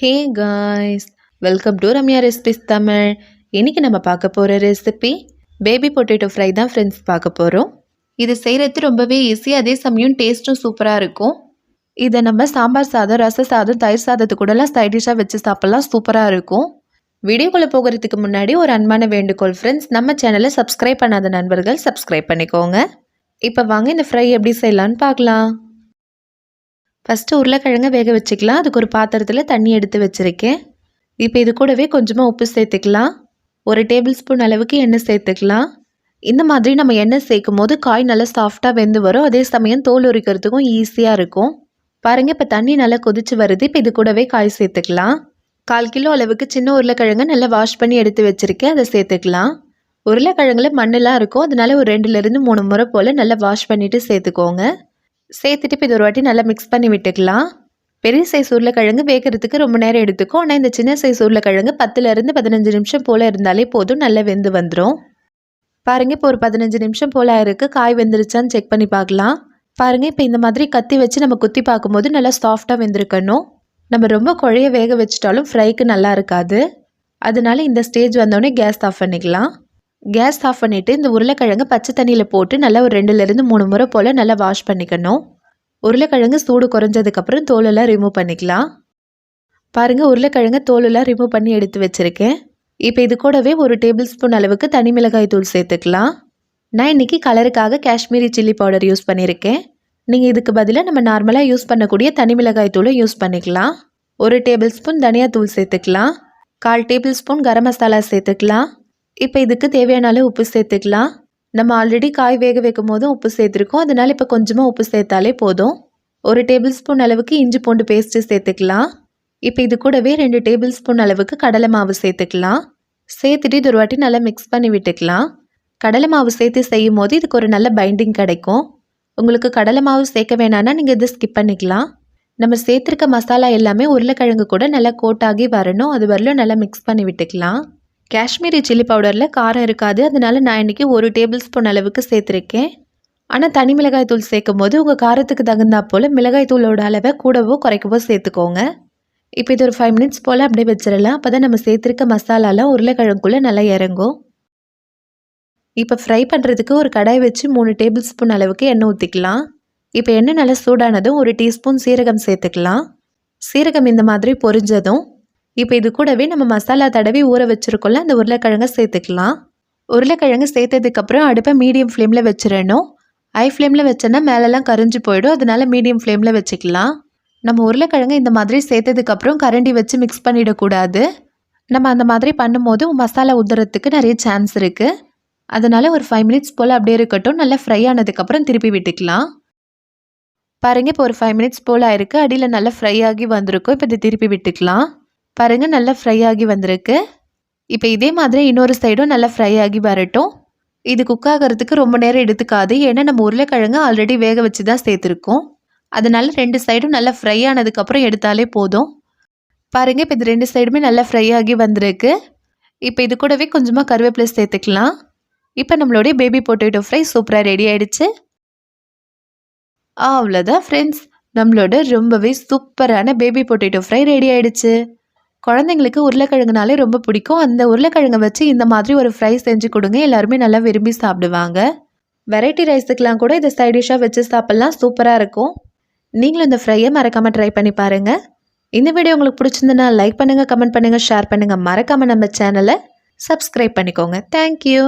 Hey guys welcome to Ramya recipes Tamil இன்றைக்கி நம்ம பார்க்க போகிற ரெசிபி பேபி பொட்டேட்டோ ஃப்ரை தான் ஃப்ரெண்ட்ஸ் பார்க்க போகிறோம் இது செய்கிறது ரொம்பவே ஈஸி அதே சமயம் டேஸ்ட்டும் சூப்பராக இருக்கும். இதை நம்ம சாம்பார் சாதம் ரச சாதம் தயிர் சாதத்து கூடலாம் சைட் டிஷ்ஷாக வச்சு சாப்பிட்லாம் சூப்பராக இருக்கும். வீடியோக்குள்ளே போகிறதுக்கு முன்னாடி ஒரு அன்பான வேண்டுகோள் ஃப்ரெண்ட்ஸ் நம்ம சேனலை சப்ஸ்கிரைப் பண்ணாத நண்பர்கள் சப்ஸ்கிரைப் பண்ணிக்கோங்க. இப்போ வாங்க இந்த ஃப்ரை எப்படி செய்யலான்னு பார்க்கலாம். ஃபஸ்ட்டு உருளைக்கிழங்க வேக வச்சுக்கலாம். அதுக்கு ஒரு பாத்திரத்தில் தண்ணி எடுத்து வச்சுருக்கேன். இப்போ இது கூடவே கொஞ்சமாக உப்பு சேர்த்துக்கலாம். ஒரு டேபிள் ஸ்பூன் அளவுக்கு எண்ணெய் சேர்த்துக்கலாம். இந்த மாதிரி நம்ம எண்ணெய் சேர்க்கும் போது காய் நல்லா சாஃப்டாக வெந்து வரும். அதே சமயம் தோல் உரிக்கிறதுக்கும் ஈஸியாக இருக்கும். பாருங்கள் இப்போ தண்ணி நல்லா கொதிச்சு வருது. இப்போ இது கூடவே காய் சேர்த்துக்கலாம். கால் கிலோ அளவுக்கு சின்ன உருளைக்கிழங்கு நல்லா வாஷ் பண்ணி எடுத்து வச்சுருக்கேன். அதை சேர்த்துக்கலாம். உருளைக்கிழங்குல மண்ணெல்லாம் இருக்கும். அதனால ஒரு ரெண்டுலேருந்து மூணு முறை போல் நல்லா வாஷ் பண்ணிவிட்டு சேர்த்துக்கோங்க. சேர்த்துட்டு இப்போ இது ஒரு வாட்டி நல்லா மிக்ஸ் பண்ணி விட்டுக்கலாம். பெரிய சைஸ் உருளைக்கிழங்கு வேகிறதுக்கு ரொம்ப நேரம் எடுத்துக்கும். ஆனால் இந்த சின்ன சைஸ் உருளைக்கிழங்கு பத்துலேருந்து பதினஞ்சு நிமிஷம் போல் இருந்தாலே போதும். நல்லா வெந்து வந்துடும் பாருங்கள் இப்போ ஒரு பதினஞ்சு நிமிஷம் போல் ஆயிருக்கு. காய் வெந்துருச்சான்னு செக் பண்ணி பார்க்கலாம். பாருங்கள் இப்போ இந்த மாதிரி கத்தி வச்சு நம்ம குத்தி பார்க்கும்போது நல்லா சாஃப்டாக வெந்திருக்கணும். நம்ம ரொம்ப குழைய வேக வச்சிட்டாலும் ஃப்ரைக்கு நல்லா இருக்காது. அதனால இந்த ஸ்டேஜ் வந்தோடனே கேஸ் ஆஃப் பண்ணிக்கலாம். கேஸ் ஆஃப் பண்ணிவிட்டு இந்த உருளைக்கிழங்கு பச்சை தண்ணியில் போட்டு நல்லா ஒரு ரெண்டுலேருந்து மூணு முறை போல் நல்லா வாஷ் பண்ணிக்கணும். உருளைக்கிழங்கு சூடு குறைஞ்சதுக்கப்புறம் தோலெல்லாம் ரிமூவ் பண்ணிக்கலாம். பாருங்கள் உருளைக்கிழங்கு தோலெல்லாம் ரிமூவ் பண்ணி எடுத்து வச்சுருக்கேன். இப்போ இது கூடவே ஒரு டேபிள் ஸ்பூன் அளவுக்கு தனி மிளகாய் தூள் சேர்த்துக்கலாம். நான் இன்றைக்கி கலருக்காக காஷ்மீரி சில்லி பவுடர் யூஸ் பண்ணியிருக்கேன் நீங்கள் இதுக்கு பதிலாக நம்ம நார்மலாக யூஸ் பண்ணக்கூடிய தனி மிளகாய் தூளும் யூஸ் பண்ணிக்கலாம். ஒரு டேபிள் ஸ்பூன் தனியா தூள் சேர்த்துக்கலாம். கால் டேபிள் ஸ்பூன் கரம் மசாலா சேர்த்துக்கலாம். இப்போ இதுக்கு தேவையான அளவு உப்பு சேர்த்துக்கலாம். நம்ம ஆல்ரெடி காய் வேக வைக்கும் போதும் உப்பு சேர்த்துருக்கோம். அதனால் இப்போ கொஞ்சமாக உப்பு சேர்த்தாலே போதும். ஒரு டேபிள் ஸ்பூன் அளவுக்கு இஞ்சி பூண்டு பேஸ்ட்டு சேர்த்துக்கலாம். இப்போ இது கூடவே ரெண்டு டேபிள் ஸ்பூன் அளவுக்கு கடலை மாவு சேர்த்துக்கலாம். சேர்த்துட்டு இது ஒரு வாட்டி நல்லா மிக்ஸ் பண்ணி விட்டுக்கலாம். கடலை மாவு சேர்த்து செய்யும் போது இதுக்கு ஒரு நல்ல பைண்டிங் கிடைக்கும். உங்களுக்கு கடலை மாவு சேர்க்க வேணான்னா நீங்கள் இதை ஸ்கிப் பண்ணிக்கலாம். நம்ம சேர்த்துருக்க மசாலா எல்லாமே உருளைக்கிழங்கு கூட நல்லா கோட்டாகி வரணும். அது வரலும் நல்லா மிக்ஸ் பண்ணி விட்டுக்கலாம். காஷ்மீரி சில்லி பவுடரில் காரம் இருக்காது. அதனால நான் இன்றைக்கி ஒரு டேபிள் ஸ்பூன் அளவுக்கு சேர்த்துருக்கேன். ஆனால் தனி மிளகாய் தூள் சேர்க்கும் போது உங்கள் காரத்துக்கு தகுந்தா போல் மிளகாய் தூளோட அளவை கூடவோ குறைக்கவோ சேர்த்துக்கோங்க. இப்போ இது ஒரு ஃபைவ் மினிட்ஸ் போல் அப்படியே வச்சிடலாம். அப்போ தான் நம்ம சேர்த்துருக்க மசாலாலாம் உருளைக்கிழங்குக்குள்ளே நல்லா இறங்கும். இப்போ ஃப்ரை பண்ணுறதுக்கு ஒரு கடாய் வச்சு மூணு டேபிள் ஸ்பூன் அளவுக்கு எண்ணெய் ஊற்றிக்கலாம் இப்போ எண்ணெய் நல்லா சூடானதும் ஒரு டீஸ்பூன் சீரகம் சேர்த்துக்கலாம். சீரகம் இந்த மாதிரி பொரிஞ்சதும் இப்போ இது கூடவே நம்ம மசாலா தடவி ஊற வச்சுருக்கோம்ல அந்த உருளைக்கிழங்க சேர்த்துக்கலாம். உருளைக்கிழங்கு சேர்த்ததுக்கப்புறம் அடுப்பை மீடியம் ஃப்ளேமில் வச்சிடணும் ஹை ஃப்ளேமில் வச்சோன்னா மேலெல்லாம் கரிஞ்சு போயிடும். அதனால மீடியம் ஃப்ளேமில் வச்சுக்கலாம். நம்ம உருளைக்கிழங்கு இந்த மாதிரி சேர்த்ததுக்கப்புறம் கரண்டி வச்சு மிக்ஸ் பண்ணிடக்கூடாது. நம்ம அந்த மாதிரி பண்ணும்போது மசாலா உதறத்துக்கு நிறைய சான்ஸ் இருக்குது அதனால் ஒரு ஃபைவ் மினிட்ஸ் போல் அப்படியே இருக்கட்டும். நல்லா ஃப்ரை ஆனதுக்கப்புறம் திருப்பி விட்டுக்கலாம். பாருங்கள் இப்போ ஒரு ஃபைவ் மினிட்ஸ் போல் ஆயிருக்கு. அடியில் நல்லா ஃப்ரை ஆகி வந்திருக்கும். இப்போ இதை திருப்பி விட்டுக்கலாம். பாருங்கள் நல்லா ஃப்ரை ஆகி வந்திருக்கு. இப்போ இதே மாதிரி இன்னொரு சைடும் நல்லா ஃப்ரை ஆகி வரட்டும். இது குக் ஆகிறதுக்கு ரொம்ப நேரம் எடுத்துக்காது. ஏன்னா நம்ம உருளைக்கிழங்கு ஆல்ரெடி வேக வச்சு தான் சேர்த்துருக்கோம். அதனால் ரெண்டு சைடும் நல்லா ஃப்ரை ஆனதுக்கப்புறம் எடுத்தாலே போதும். பாருங்கள் இப்போ இது ரெண்டு சைடுமே நல்லா ஃப்ரை ஆகி வந்திருக்கு. இப்போ இது கூடவே கொஞ்சமாக கருவேப்பிலை சேர்த்துக்கலாம். இப்போ நம்மளுடைய பேபி பொட்டேட்டோ ஃப்ரை சூப்பராக ரெடி ஆகிடுச்சு அவ்வளோதான் ஃப்ரெண்ட்ஸ் நம்மளோட ரொம்பவே சூப்பரான பேபி பொட்டேட்டோ ஃப்ரை ரெடி ஆகிடுச்சு குழந்தைங்களுக்கு உருளைக்கிழங்குனாலே ரொம்ப பிடிக்கும். அந்த உருளைக்கிழங்கை வச்சு இந்த மாதிரி ஒரு ஃப்ரை செஞ்சு கொடுங்க. எல்லாருமே நல்லா விரும்பி சாப்பிடுவாங்க. வெரைட்டி ரைஸுக்கெலாம் கூட இதை சைட் டிஷ்ஷாக வச்சு சாப்பிட்லாம். சூப்பராக இருக்கும். நீங்களும் இந்த ஃப்ரையை மறக்காமல் ட்ரை பண்ணி பாருங்கள் இந்த வீடியோ உங்களுக்கு பிடிச்சிருந்துன்னா லைக் பண்ணுங்கள் கமெண்ட் பண்ணுங்கள் ஷேர் பண்ணுங்கள் மறக்காமல் நம்ம சேனலை சப்ஸ்கிரைப் பண்ணிக்கோங்க. தேங்க்யூ